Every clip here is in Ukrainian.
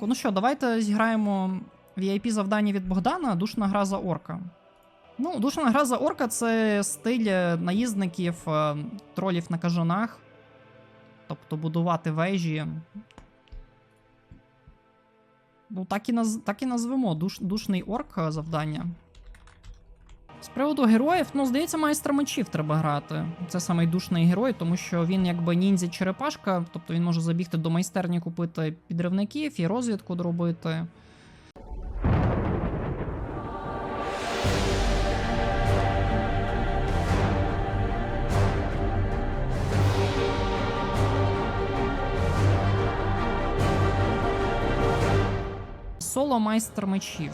Ну що, давайте зіграємо VIP завдання від Богдана Душна гра за орка. Ну, душна гра за орка це стиль наїзників, е, тролів на кажанах. Тобто будувати вежі. Ну, так і, наз... так і назвемо душ... душний орк завдання. З приводу героїв, ну, здається, майстра мечів треба грати. Це самий душний герой, тому що він якби ніндзя черепашка, тобто він може забігти до майстерні, купити підривників і розвідку зробити. Соло майстер мечів.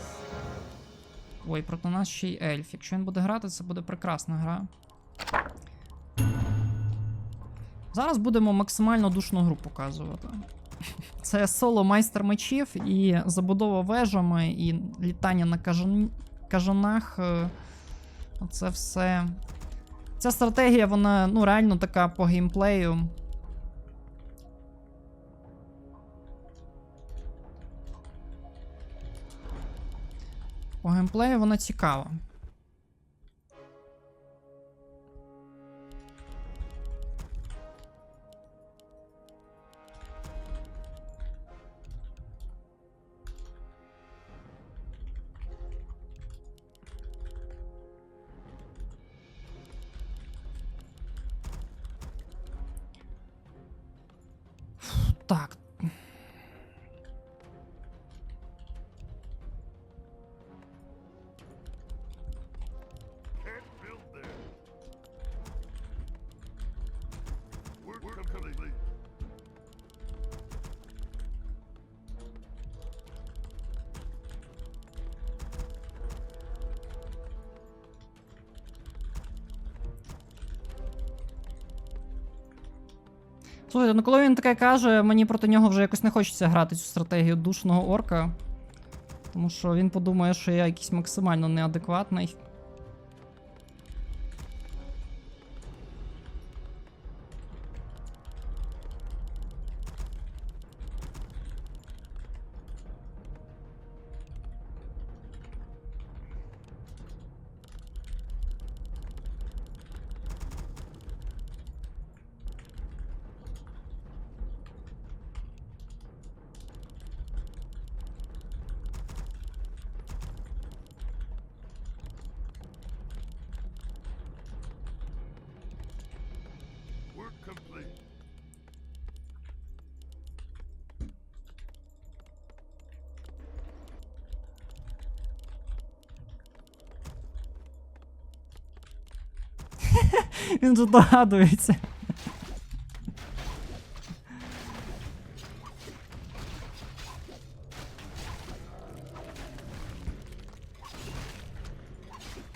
Ой, проти нас ще й ельф. Якщо він буде грати, це буде прекрасна гра. Зараз будемо максимально душну гру показувати. Це соло майстер мечів і забудова вежами, і літання на кажан... кажанах. е, Це все. Ця стратегія, вона ну, реально така по геймплею. По геймплею вона цікава. Так. Слухайте, ну коли він таке каже, мені проти нього вже якось не хочеться грати цю стратегію душного орка. Тому що він подумає, що я якийсь максимально неадекватний. Complete. Він же догадується.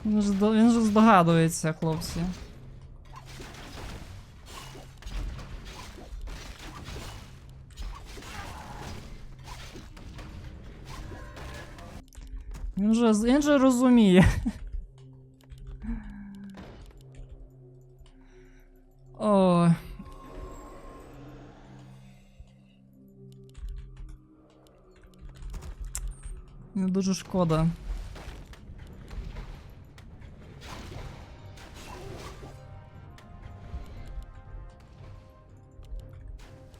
Він же здогадується, хлопці. Він же, він же розуміє. Ой. Мені дуже шкода.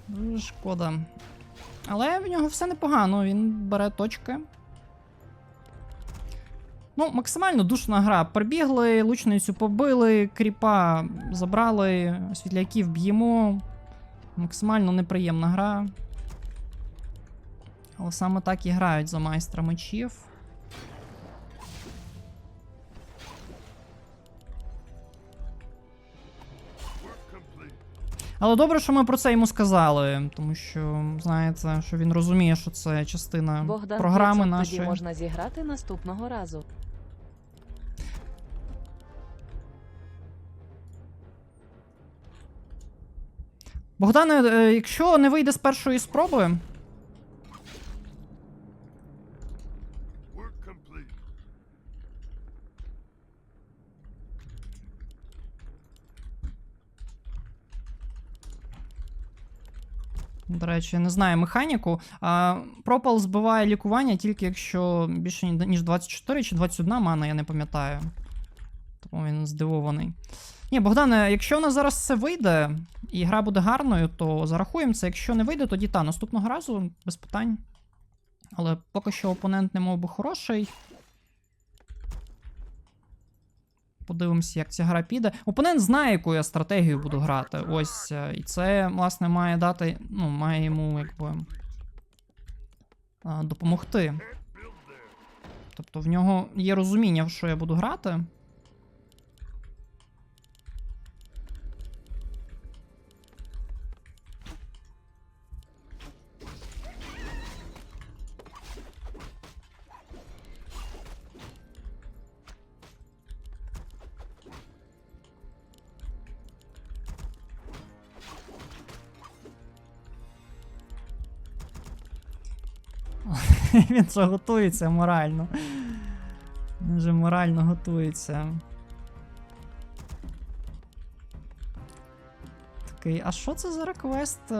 Дуже шкода. Але в нього все непогано, він бере точки. Ну, максимально душна гра. Прибігли, лучницю побили, кріпа забрали, світляків б'ємо. Максимально неприємна гра. Але саме так і грають за майстра мечів. Але добре, що ми про це йому сказали, тому що, знаєте, що він розуміє, що це частина Богдан програми нашої. тоді можна зіграти наступного разу. Богдане, е, якщо не вийде з першої спроби, До речі, не знаю механіку. А, пропал збиває лікування тільки якщо більше ніж 24 чи 21 мана, я не пам'ятаю. Тому він здивований. Ні, Богдане, якщо у нас зараз все вийде, і гра буде гарною, то зарахуємо це. Якщо не вийде, тоді та наступного разу без питань. Але поки що опонент не мов би хороший. Подивимося, як ця гра піде. Опонент знає, яку я стратегію буду грати. Ось. е, І це, власне, має дати. Ну, має йому, якби. Допомогти. Тобто в нього є розуміння, в що я буду грати. Він це готується морально. Він вже морально готується. Такий, а що це за реквест?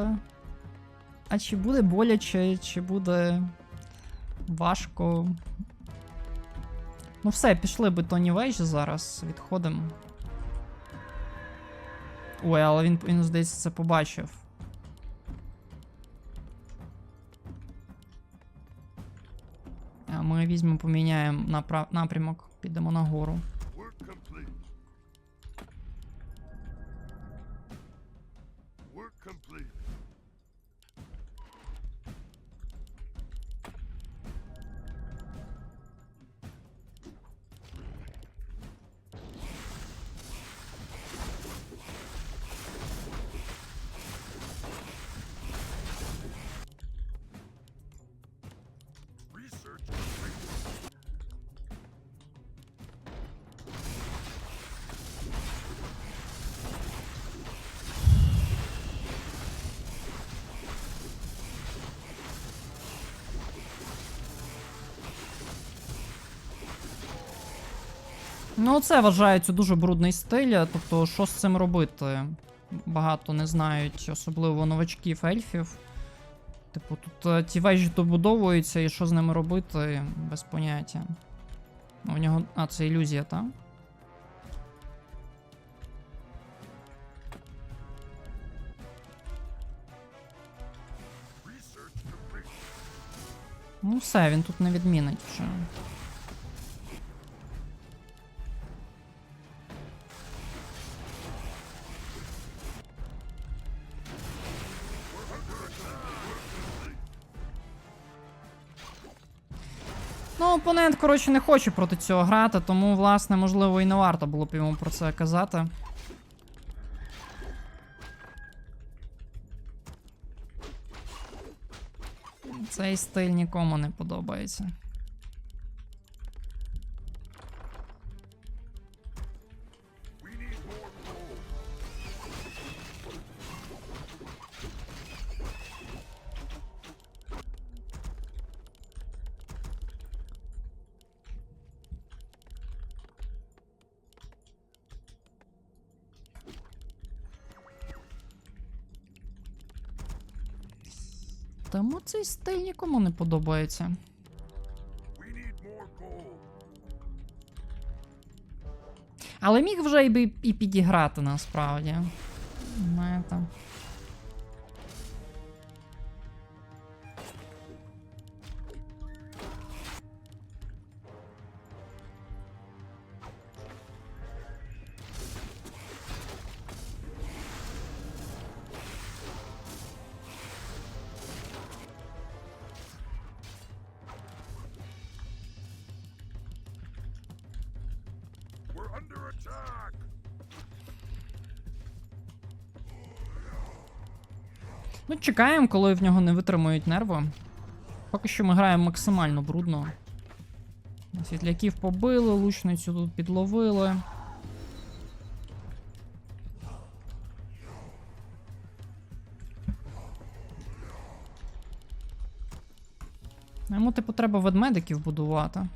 А чи буде боляче, чи буде важко? Ну все, пішли бетонні вежі зараз, відходимо. Ой, але він, він здається, це побачив. Візьмемо, поміняємо напрямок, підемо нагору. Ну, це вважається дуже брудний стиль. Тобто, що з цим робити? Багато не знають, особливо новачків ельфів. Типу, тут е, ті вежі добудовуються, і що з ними робити, без поняття. У нього. А, це ілюзія, так? Ну все, він тут не відмінить вже. Опонент, коротше, не хоче проти цього грати, тому, власне, можливо, і не варто було б йому про це казати. Цей стиль нікому не подобається. Тому цей стиль нікому не подобається. Але міг вже і, і підіграти насправді. Знаєте. Чекаємо, коли в нього не витримують нерви. Поки що ми граємо максимально брудно. Світляків побили, лучницю тут підловили. Йому, типу, треба ведмедиків будувати.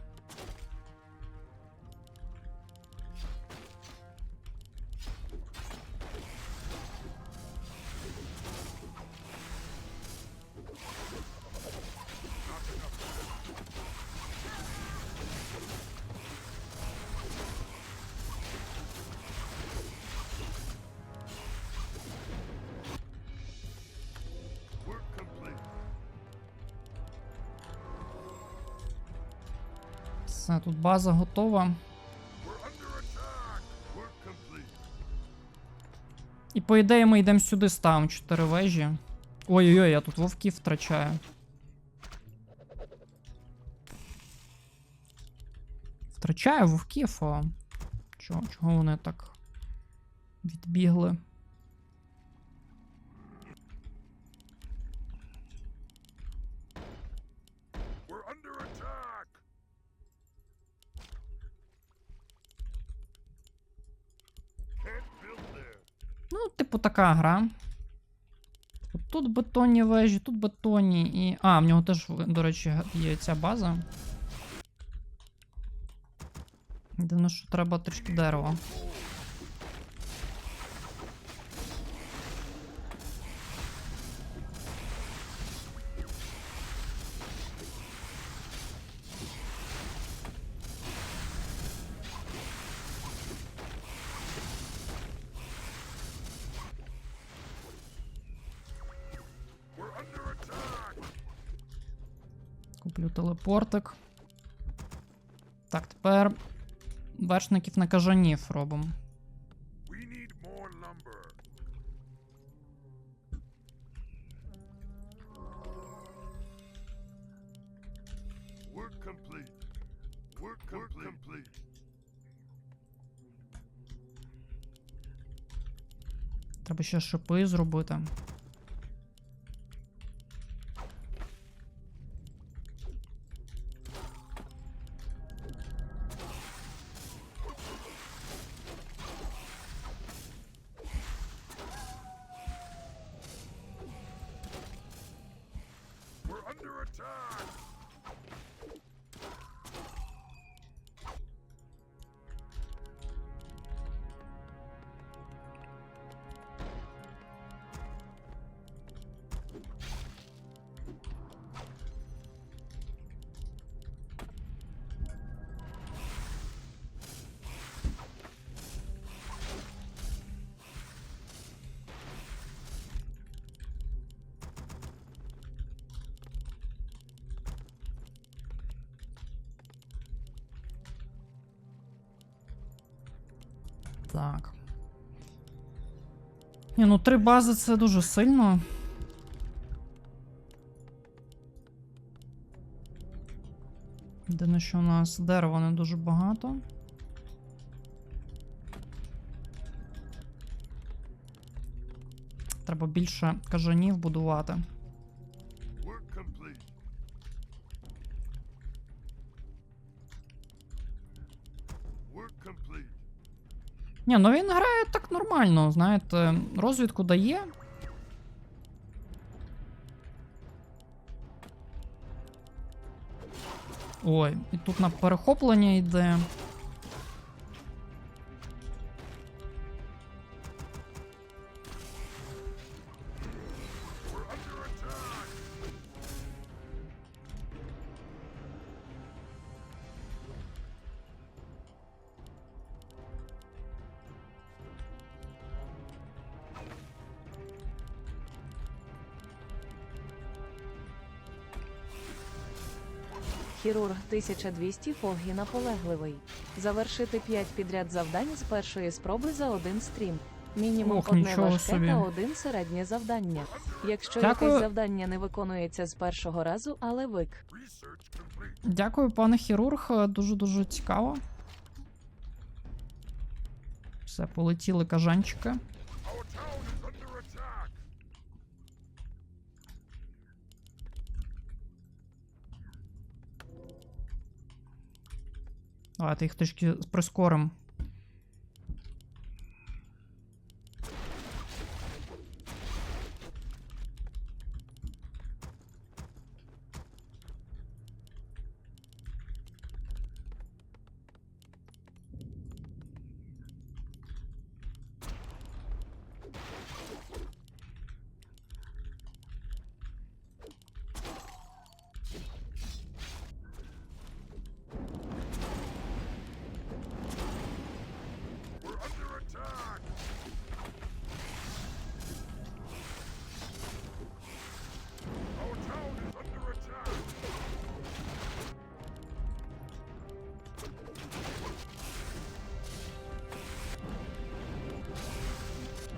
Все, тут база готова. І по ідеї ми йдемо сюди, ставимо 4 вежі. Ой-ой-ой, я тут вовків втрачаю. Втрачаю вовків, а чого, чого вони так відбігли? Така гра. Тут бетонні вежі, тут бетонні і. А, в нього теж, до речі, є ця база. Дивно, що треба трішки дерева. Телепортик. Так, тепер вершників на кажанів робимо. Треба ще шипи зробити. Так. Ні, ну три бази це дуже сильно. Єдине, що у нас дерева не дуже багато. Треба більше кажанів будувати. Ні, ну він грає так нормально, знаєте, розвідку дає. Ой, і тут на перехоплення йде. Хірург 1200 Фогі наполегливий. Завершити 5 підряд завдань з першої спроби за один стрім. Мінімум Ох, одне важке собі. та один середнє завдання. Якщо Дякую. якесь завдання не виконується з першого разу, але вик. Дякую, пане хірург, дуже-дуже цікаво. Все, полетіли кажанчики. Давайте їх трішки прискоримо.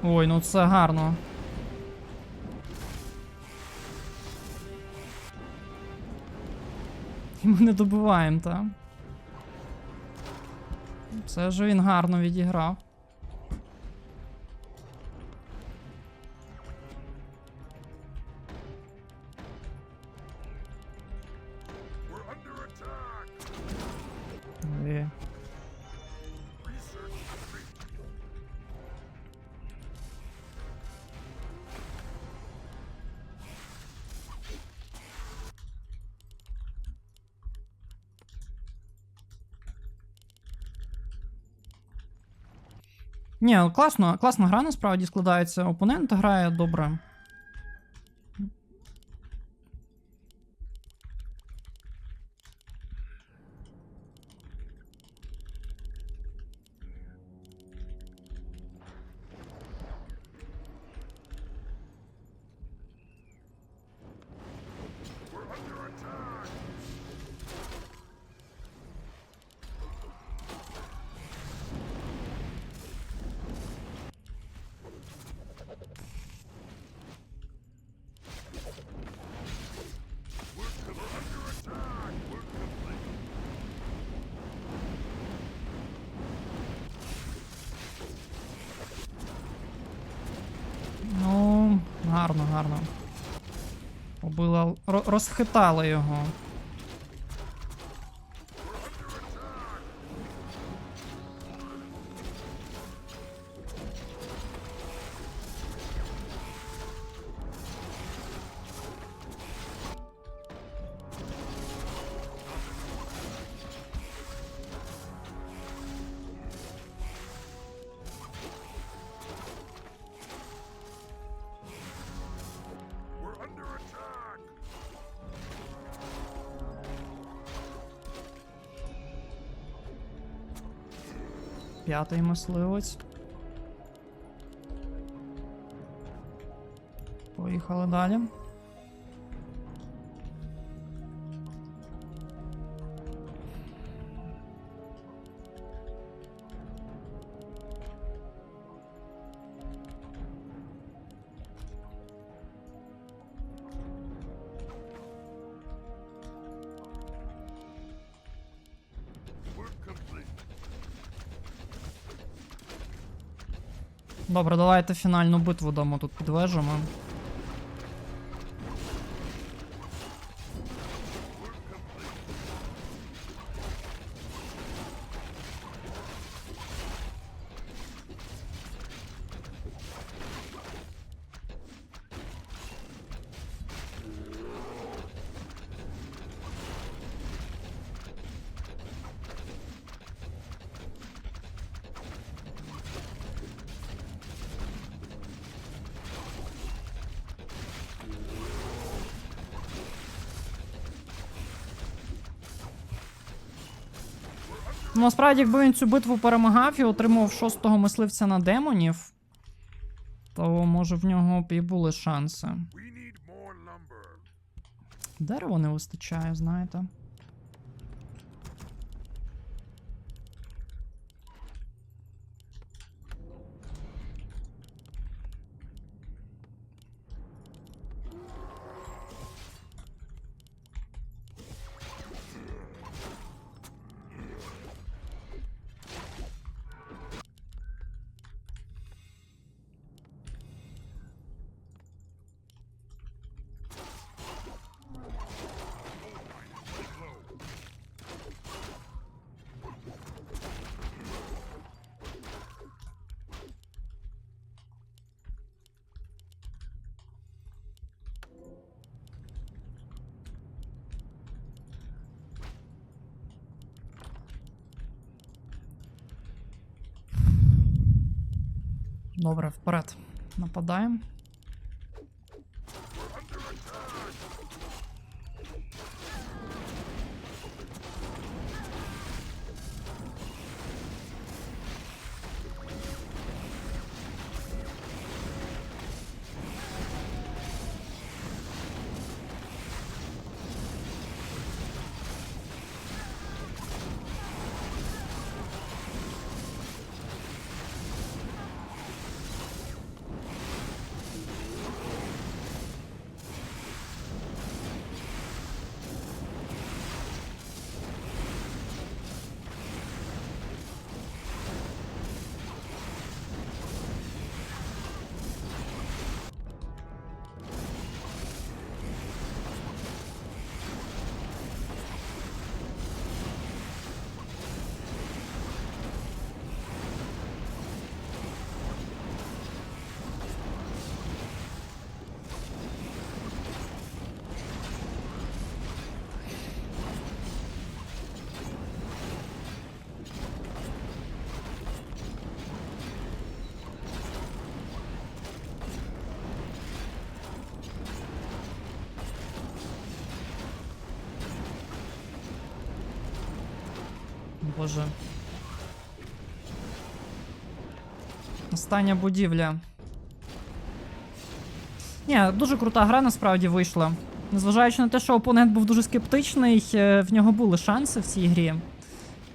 Ой, ну це гарно. І ми не добиваємо, так? Це ж він гарно відіграв. Ні, класно, класна гра насправді складається. Опонент грає добре. Гарно, гарно. Побила. Розхитала його. П'ятий мисливець. Поїхали далі. Добре, давайте фінальну битву дамо тут під вежами. Насправді, якби він цю битву перемагав і отримав шостого мисливця на демонів, то може в нього б і були шанси. Дерева не вистачає, знаєте. Добре, вперед. Нападаємо. Боже. Остання будівля. Ні, дуже крута гра насправді вийшла. Незважаючи на те, що опонент був дуже скептичний, е, в нього були шанси в цій грі.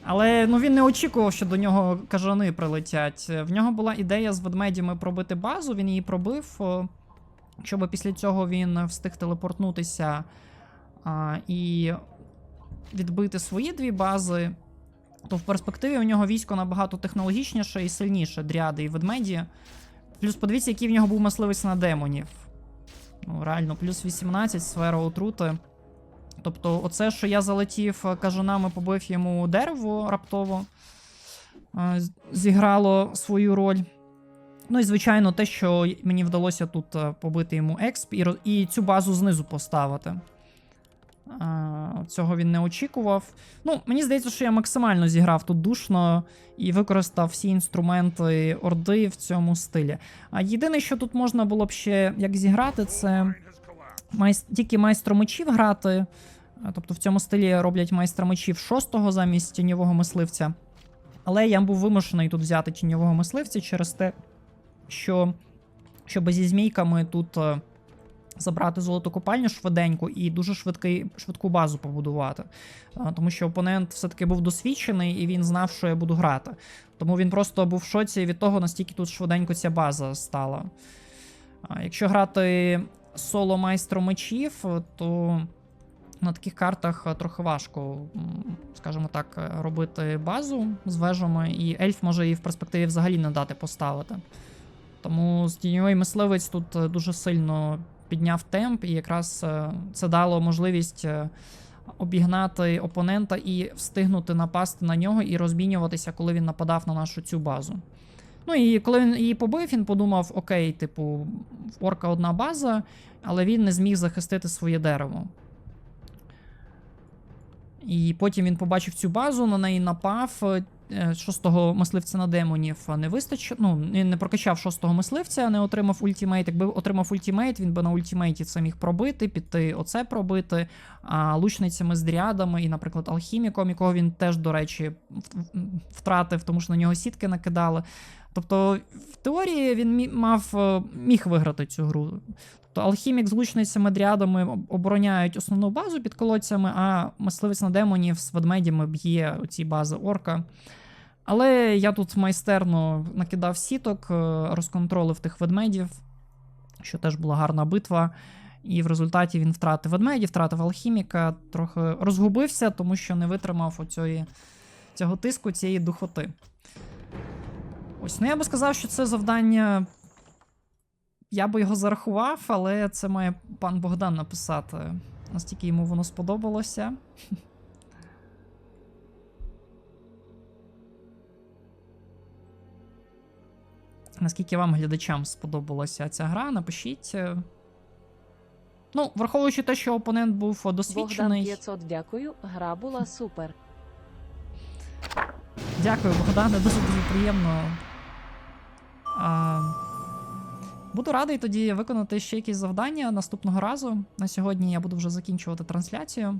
Але ну він не очікував, що до нього кажани прилетять. В нього була ідея з ведмедями пробити базу, він її пробив. Щоб після цього він встиг телепортнутися а, і відбити свої дві бази, то в перспективі у нього військо набагато технологічніше і сильніше дряди і ведмеді. Плюс подивіться, який в нього був мисливець на демонів. Ну, реально, плюс 18 сфера отрути. Тобто, оце, що я залетів е, кажанами, побив йому дерево раптово, е, зіграло свою роль. Ну і звичайно, те, що мені вдалося тут е, побити йому експ і, і цю базу знизу поставити. А, цього він не очікував. Ну, мені здається, що я максимально зіграв тут душно і використав всі інструменти орди в цьому стилі. А єдине, що тут можна було б ще як зіграти, це Line has collapsed. майс... тільки майстро мечів грати. Е, Тобто в цьому стилі роблять майстра мечів шостого замість тіньового мисливця. Але я був вимушений тут взяти тіньового мисливця через те, що щоб зі змійками тут е, забрати золоту копальню швиденько і дуже швидкий, швидку базу побудувати. Тому що опонент все-таки був досвідчений і він знав, що я буду грати. Тому він просто був в шоці від того, настільки тут швиденько ця база стала. Якщо грати соло майстром мечів, то на таких картах е, трохи важко, скажімо так, е, робити базу з вежами, і ельф може її в перспективі взагалі не дати поставити. Тому тіньовий мисливець тут е, дуже сильно підняв темп, і якраз е, це дало можливість е, обігнати опонента і встигнути напасти на нього і розмінюватися, коли він нападав на нашу цю базу. Ну і коли він її побив, він подумав: окей, типу, в орка одна база, але він не зміг захистити своє дерево. І потім він побачив цю базу, на неї напав. Е, Шостого мисливця на демонів не вистачило. Ну, він не прокачав шостого мисливця, не отримав ультімейт. Якби отримав ультімейт, він би на ультімейті це міг пробити, піти оце пробити. А лучницями з дріадами і, наприклад, алхіміком, якого він теж, до речі, втратив, тому що на нього сітки накидали. Тобто, в теорії він мав е, міг виграти цю гру. Тобто алхімік з лучницями дрядами обороняють основну базу під колодцями, а мисливець на демонів з ведмедями б'є ці бази орка. Але я тут майстерно накидав сіток, е, розконтролив тих ведмедів, що теж була гарна битва. І в результаті він втратив ведмедів, втратив алхіміка, трохи розгубився, тому що не витримав оцьої, цього тиску, цієї духоти. Ось, ну я би сказав, що це завдання. Я би його зарахував, але це має пан Богдан написати. Настільки йому воно сподобалося. Наскільки вам, глядачам, сподобалася ця гра, напишіть. Ну, враховуючи те, що опонент був Богдан досвідчений. 500 дякую, гра була супер. Дякую, Богдане, дуже дуже приємно. А, буду радий тоді виконати ще якісь завдання наступного разу. На сьогодні я буду вже закінчувати трансляцію.